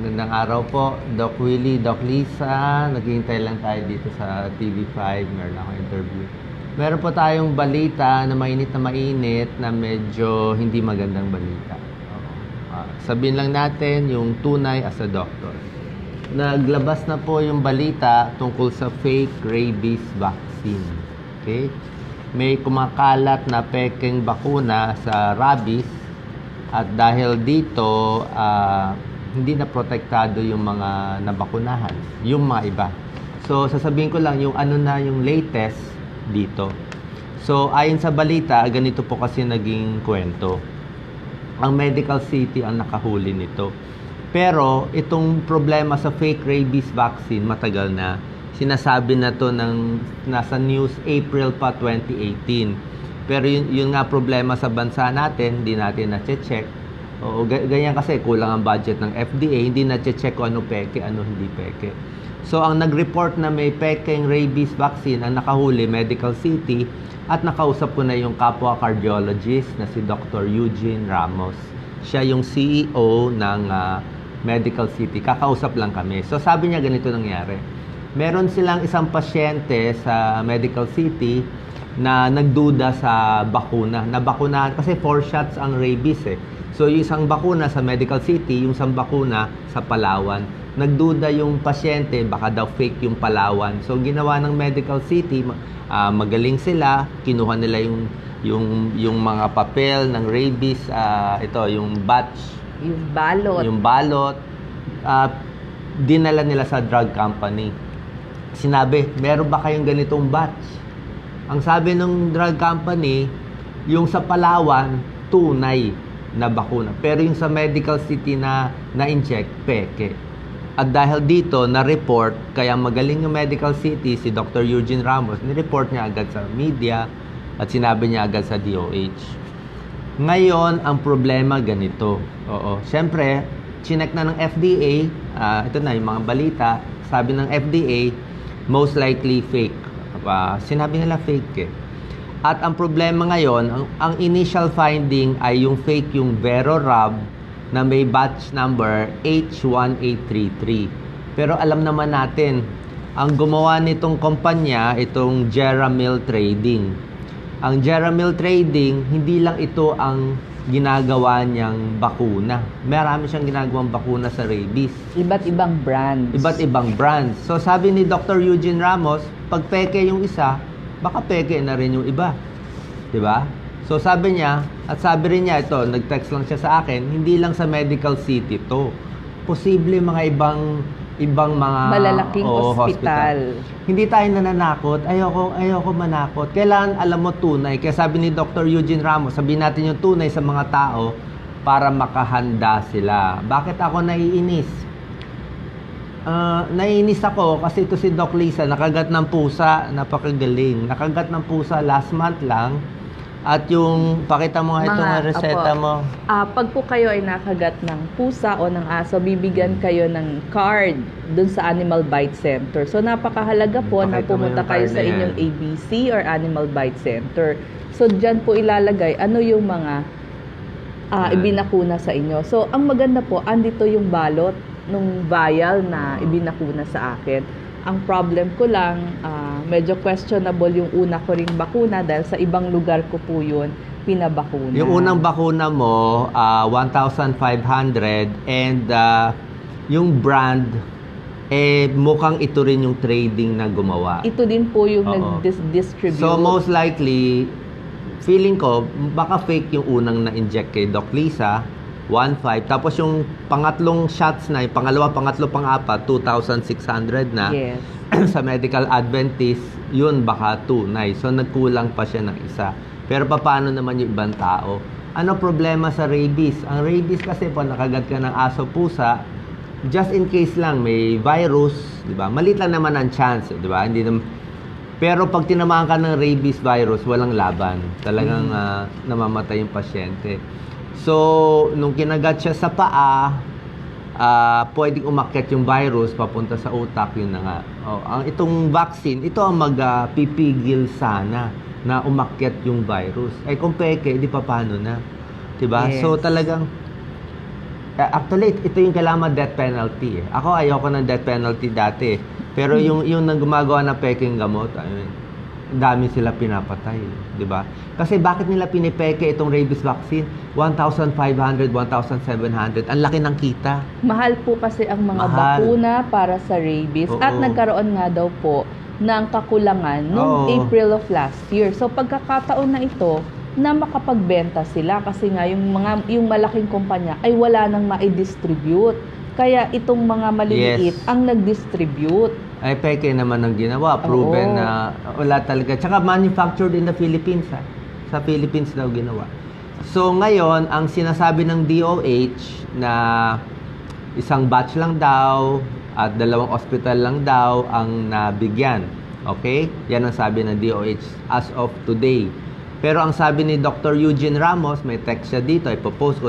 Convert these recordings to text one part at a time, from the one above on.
Magandang araw po, Doc Willie, Doc Lisa. Naghihintay lang tayo dito sa TV5. Meron akong interview. Meron po tayong balita na mainit na mainit na medyo hindi magandang balita. Ah, sabihin lang natin yung tunay as a doctor. Naglabas na po yung balita tungkol sa fake rabies vaccine. Okay? May kumakalat na pekeng bakuna sa rabies at dahil dito, ah, hindi na protektado yung mga nabakunahan, yung mga iba. So, sasabihin ko lang yung ano na yung latest dito. So, ayon sa balita, ganito po kasi naging kwento. Ang Medical City ang nakahuli nito. Pero, itong problema sa fake rabies vaccine, matagal na. Sinasabi na to ng nasa news April pa 2018. Pero yun, yun nga problema sa bansa natin, hindi natin na-check. Oo, ga- ganyan kasi kulang ang budget ng FDA, hindi na-check kung ano peke, ano hindi peke. So ang nag-report na may pekeng rabies vaccine ang nakahuli Medical City at nakausap ko na yung kapwa cardiologist na si Dr. Eugene Ramos. Siya yung CEO ng ah, Medical City. Kakausap lang kami. So sabi niya ganito nangyari. Meron silang isang pasyente sa Medical City na nagduda sa bakuna. Na bakunahan kasi four shots ang rabies eh. So yung isang bakuna sa Medical City, yung isang bakuna sa Palawan. Nagduda yung pasyente, baka daw fake yung Palawan. So ginawa ng Medical City, ah, magaling sila, kinuha nila yung yung yung mga papel ng rabies, ah, ito yung batch, Yung balot. yung balot, ah, dinala nila sa drug company. Sinabi, meron ba kayong ganitong batch? Ang sabi ng drug company, yung sa Palawan, tunay na bakuna. Pero yung sa medical city na na-inject, peke. At dahil dito, na-report, kaya magaling yung medical city, si Dr. Eugene Ramos, ni-report niya agad sa media at sinabi niya agad sa DOH. Ngayon, ang problema ganito. Oo. Siyempre, chinek na ng FDA, ah, ito na yung mga balita, sabi ng FDA, most likely fake. Ah, sinabi nila fake eh. At ang problema ngayon, ang, ang initial finding ay yung fake yung Verorab na may batch number H1833. Pero alam naman natin, ang gumawa nitong kumpanya, itong Jeramil Trading. Ang Jeramil Trading, hindi lang ito ang ginagawa niyang bakuna. Marami siyang ginagawang bakuna sa rabies. Iba't ibang brands. Iba't ibang brands. So sabi ni Dr. Eugene Ramos, pag peke yung isa, baka peke na rin yung iba. 'Di ba? So sabi niya, at sabi rin niya ito, nag-text lang siya sa akin, hindi lang sa medical city to. Posible mga ibang ibang mga Malalaking oo, hospital. Hindi tayo nananakot. Ayoko, ayoko manakot. Kailangan alam mo tunay. Kaya sabi ni Dr. Eugene Ramos, sabihin natin yung tunay sa mga tao para makahanda sila. Bakit ako naiinis? Ah, naiinis ako kasi ito si Doc Lisa, nakagat ng pusa, napakagaling. Nakagat ng pusa last month lang. At yung, pakita mo nga itong Mga- reseta mo. Ah, pag po kayo ay nakagat ng pusa o ng aso, bibigyan kayo ng card dun sa Animal Bite Center. So napakahalaga po na Pakita mo pumunta kayo sa na yan. inyong ABC or Animal Bite Center. So dyan po ilalagay ano yung mga Yan. ibinakuna sa inyo. So ang maganda po, andito yung balot nung vial na ibinakuna sa akin. Ang problem ko lang, ah, medyo questionable yung una ko ring bakuna dahil sa ibang lugar ko po yun pinabakuna. Yung unang bakuna mo, ah, 1,500 and ah, yung brand, eh mukhang ito rin yung trading na gumawa. Ito din po yung nag-distribute. So most likely, feeling ko, baka fake yung unang na-inject kay Doc Lisa, 1,500. Tapos yung pangatlong shots na, yung pangalawa, pangatlo, pang-apat, 2,600 na. Yes. sa medical Adventist, yun baka tunay. So nagkulang pa siya ng isa. Pero paano naman yung ibang tao? Ano problema sa rabies? Ang rabies kasi po nakagat ka ng aso pusa, just in case lang may virus, 'di ba? Malit lang naman ang chance, 'di ba? Hindi naman pero pag tinamaan ka ng rabies virus, walang laban. Talagang ah, namamatay yung pasyente. So, nung kinagat siya sa paa, ah pwedeng umakyat yung virus papunta sa utak, yun na nga. Oh, ang itong vaccine, ito ang magpipigil sana na umakyat yung virus. Eh kung peke, di pa paano na. 'Di ba? Yes. So talagang Eh, Actually, ito yung kailangan death penalty. Eh. Ako, ayoko ng death penalty dati. Pero yung, yung nang gumagawa ng peking gamot, ayun, ang dami sila pinapatay. Di ba? Kasi bakit nila pinipeke itong rabies vaccine? 1,500, 1,700. Ang laki ng kita. Mahal po kasi ang mga Mahal. bakuna para sa rabies Oo. at nagkaroon nga daw po ng kakulangan noong Oo. April of last year. So pagkakataon na ito na makapagbenta sila kasi nga yung mga yung malaking kumpanya ay wala nang mai-distribute. Kaya itong mga maliliit Yes. ang nag-distribute. Ay, peke naman ang ginawa. Proven Oo. na wala talaga. Tsaka manufactured in the Philippines, ha? Sa Philippines daw ginawa. So, ngayon, ang sinasabi ng DOH na isang batch lang daw at dalawang hospital lang daw ang nabigyan. Okay? Yan ang sabi ng DOH as of today. Pero ang sabi ni Dr. Eugene Ramos, may text siya dito, ipopost ko.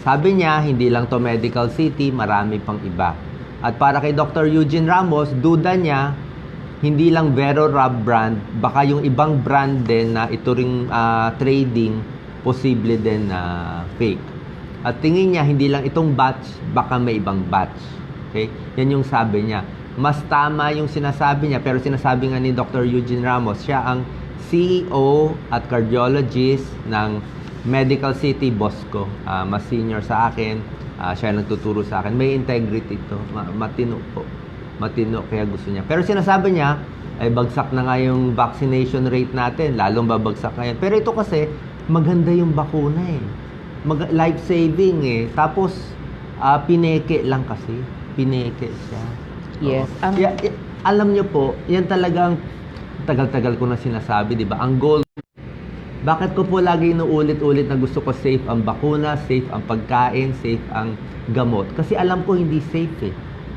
Sabi niya, hindi lang to medical city, marami pang iba. At para kay Dr. Eugene Ramos, duda niya, hindi lang Vero Rub brand, baka yung ibang brand din na ito ring ah, trading, posible din na fake. At tingin niya, hindi lang itong batch, baka may ibang batch. Okay? Yan yung sabi niya. Mas tama yung sinasabi niya, pero sinasabi nga ni Dr. Eugene Ramos, siya ang CEO at cardiologist ng Medical City Bosco. Ah, mas senior sa akin. Ah, siya nagtuturo sa akin. May integrity to. Ma- matino po. Matino kaya gusto niya. Pero sinasabi niya, ay bagsak na nga yung vaccination rate natin. Lalong babagsak ngayon. Pero ito kasi, maganda yung bakuna eh. Mag- life-saving eh. Tapos, ah, pineke lang kasi. Pineke siya. Yes. Ya- ya- alam niyo po, yan talagang tagal-tagal ko na sinasabi, di ba? Ang goal bakit ko po lagi inuulit-ulit na gusto ko safe ang bakuna, safe ang pagkain, safe ang gamot? Kasi alam ko hindi safe eh.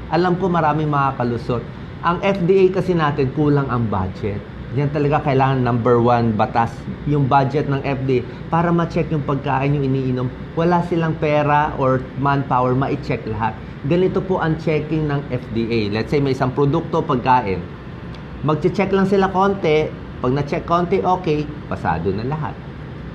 Alam ko maraming makakalusot. Ang FDA kasi natin kulang ang budget. Yan talaga kailangan number one batas, yung budget ng FDA para ma-check yung pagkain yung iniinom. Wala silang pera or manpower ma-check lahat. Ganito po ang checking ng FDA. Let's say may isang produkto, pagkain. Magche-check lang sila konti. Pag na-check konti, okay, pasado na lahat.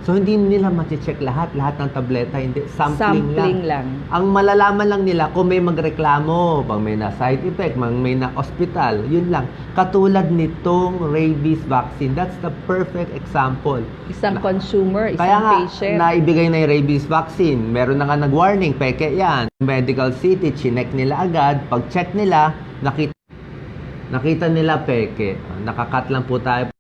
So, hindi nila mache-check lahat. Lahat ng tableta, hindi. Sampling, Sampling lang. lang. Ang malalaman lang nila kung may magreklamo, pag may na side effect, pag may na hospital, yun lang. Katulad nitong rabies vaccine. That's the perfect example. Isang Na- consumer, isang Kaya nga, patient. naibigay na yung rabies vaccine. Meron na nga nag-warning, peke yan. Medical City, chinek nila agad. Pag-check nila, nakita, nakita nila peke. Nakakat lang po tayo.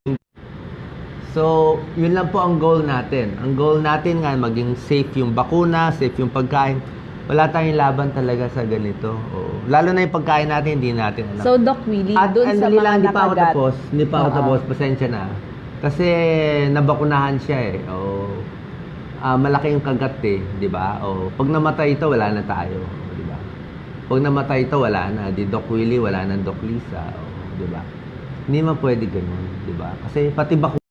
So, yun lang po ang goal natin. Ang goal natin nga, maging safe yung bakuna, safe yung pagkain. Wala tayong laban talaga sa ganito. Oo. Lalo na yung pagkain natin, hindi natin alam. So, Doc Willie, At dun sa mga lang, hindi pa ako nakagat, tapos. Hindi pa ako Oo. tapos. Pasensya na. Kasi nabakunahan siya eh. O, ah, malaki yung kagat eh. Di ba? O, pag namatay ito, wala na tayo. Di ba? Pag namatay ito, wala na. Di Doc Willie, wala na Doc Lisa. Di ba? Hindi man pwede ganun. Di ba? Kasi pati bakuna.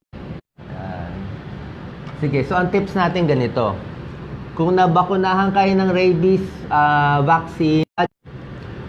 Sige, so ang tips natin ganito. Kung nabakunahan kayo ng rabies ah, vaccine,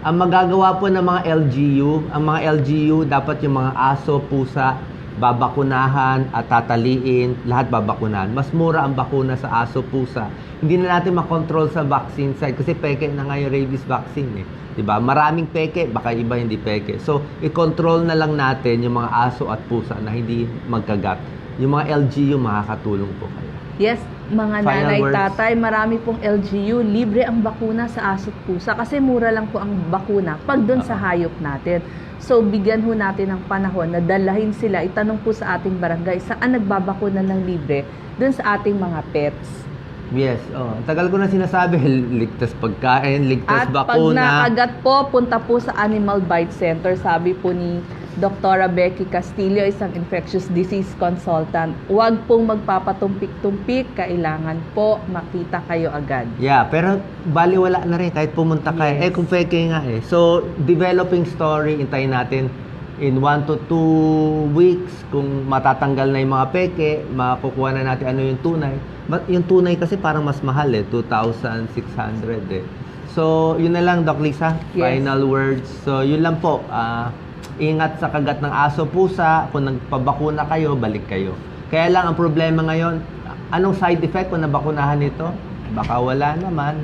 ang magagawa po ng mga LGU, ang mga LGU, dapat yung mga aso, pusa, babakunahan at tataliin, lahat babakunahan. Mas mura ang bakuna sa aso, pusa. Hindi na natin makontrol sa vaccine side kasi peke na nga yung rabies vaccine eh. ba? Maraming peke, baka iba hindi peke. So, i-control na lang natin yung mga aso at pusa na hindi magkagat. Yung mga LGU makakatulong po kayo. Yes, mga Final nanay, words. tatay, marami pong LGU, libre ang bakuna sa aso't pusa kasi mura lang po ang bakuna pag doon sa hayop natin. So, bigyan ho natin ng panahon na dalahin sila, itanong po sa ating barangay, saan nagbabakuna ng libre doon sa ating mga pets. Yes, oh. Tagal ko na sinasabi, ligtas pagkain, ligtas At pag bakuna. nakagat po, punta po sa Animal Bite Center, sabi po ni Dr. Becky Castillo, isang infectious disease consultant. Huwag pong magpapatumpik-tumpik, kailangan po makita kayo agad. Yeah, pero bali wala na rin kahit pumunta ka. Yes. Eh kung fake nga eh. So, developing story, intayin natin in 1 to 2 weeks kung matatanggal na yung mga peke, makukuha na natin ano yung tunay. But yung tunay kasi parang mas mahal eh, 2,600 eh. So, yun na lang Doc Lisa, Yes. final words. So, yun lang po. Ah, ingat sa kagat ng aso, pusa. Kung nagpabakuna kayo, balik kayo. Kaya lang ang problema ngayon, anong side effect kung nabakunahan ito? Baka wala naman.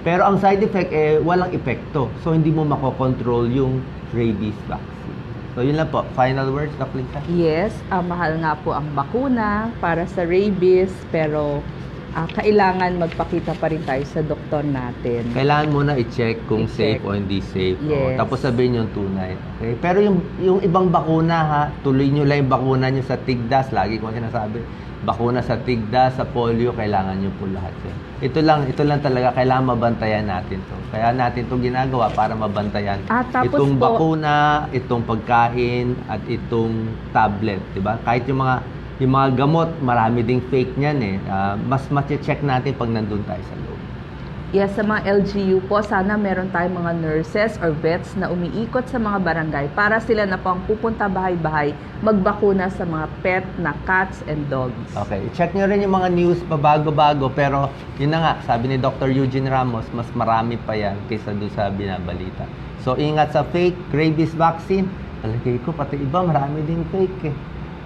Pero ang side effect, eh, walang epekto. So, hindi mo makokontrol yung rabies vaccine. So, yun lang po. Final words, Lisa? Yes, ah, mahal nga po ang bakuna para sa rabies, pero ah, kailangan magpakita pa rin tayo sa doktor natin. Kailangan muna i-check kung I-check. safe o hindi safe. O, Yes. tapos sabihin yung tunay. Okay? Pero yung, yung ibang bakuna ha, tuloy nyo lang yung bakuna nyo sa tigdas. Lagi ko sinasabi, bakuna sa tigdas, sa polio, kailangan nyo po lahat yan. Ito lang, ito lang talaga, kailangan mabantayan natin to. Kaya natin to ginagawa para mabantayan Ah, tapos itong po- bakuna, itong pagkain, at itong tablet. Diba? Kahit yung mga yung mga gamot, marami ding fake niyan eh. Ah, mas check natin pag nandun tayo sa loob. Yes, sa mga LGU po, sana meron tayong mga nurses or vets na umiikot sa mga barangay para sila na po ang pupunta bahay-bahay magbakuna sa mga pet na cats and dogs. Okay, check nyo rin yung mga news pabago-bago pero yun na nga, sabi ni Dr. Eugene Ramos, mas marami pa yan kaysa doon sa binabalita. So ingat sa fake rabies vaccine. Palagay ko pati iba marami din fake eh.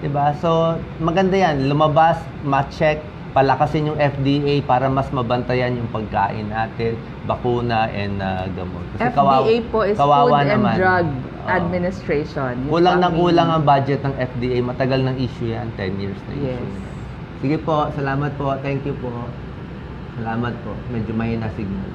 'Di ba? So maganda yan, lumabas, ma-check, palakasin yung FDA para mas mabantayan yung pagkain natin, bakuna and uh, gamot. FDA po is Food and naman. Drug Oo. Administration. Kulang na ang kulang ang budget ng FDA. Matagal ng issue yan. 10 years na issue. Yes. yan. Sige po. Salamat po. Thank you po. Salamat po. Medyo mahina signal.